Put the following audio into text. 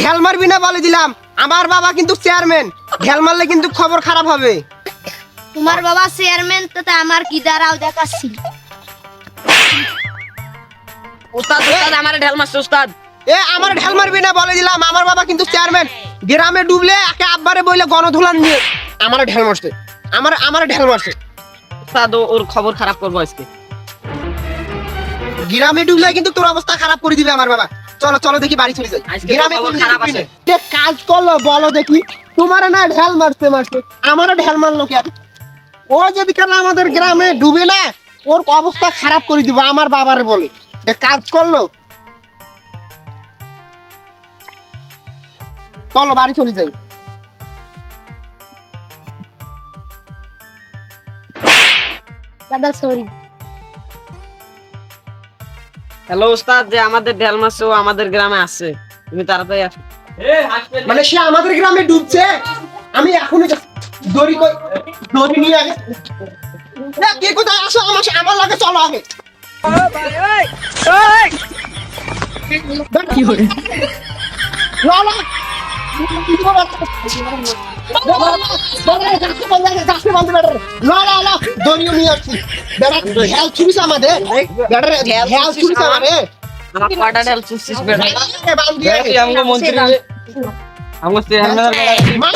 ঢেল মারবি না বলে দিলাম। আমার বাবা কিন্তু চেয়ারম্যান ঢেল মারলে কিন্তু খবর খারাপ হবে। তোমার বাবা চেয়ারম্যান তো তা আমার কি দাঁড়াও দেখাচ্ছি। উস্তাদ উস্তাদ আমার ঢেল মারছে উস্তাদ। এ আমার ঢেল মারবি না বলে দিলাম। আমার বাবা কিন্তু চেয়ারম্যান গ্রামে ডুবলে একে আব্বারে বইলে গণধুলান নিয়ে আমার ঢেল মারছে। আমার আমার ঢেল মারছে। উস্তাদ ওর খবর খারাপ করব আজকে। গ্রামে ডুবলে কিন্তু তোর অবস্থা খারাপ করে দিবে আমার বাবা। চলো চলো দেখি বাড়ি চলে যাই। গ্রামে কোনো খারাপ আছে। কে কাজ করল বলো দেখি। তোমার না ঢেল মারতে মারতে আমারও ঢেল মারলো কে? ও যদি কেন আমাদের গ্রামে ডুবে না ওর অবস্থা খারাপ করে দিব আমার বাবার বলে। এ কাজ করল? চলো বাড়ি চলে যাই। দাদা সরি হ্যালো উস্তাদ যে আমাদের ঢেল মাছ ও আমাদের গ্রামে আছে। তুমি তাড়াতাড়ি আসো। মানে সে আমাদের গ্রামে ডুবছে? আমি এখনও দড়ি কই দড়ি নিয়ে আগে না, কে কোথায়? আসো আমার আমার লাগে চলো আগে। লা, কি লা, লা, লা, দড়িও নিয়ে আসছি। বেটা, ঢেল ছুরিস আমাদের। বেটা রে, ঢেল ছুরিস আমাদের। আমার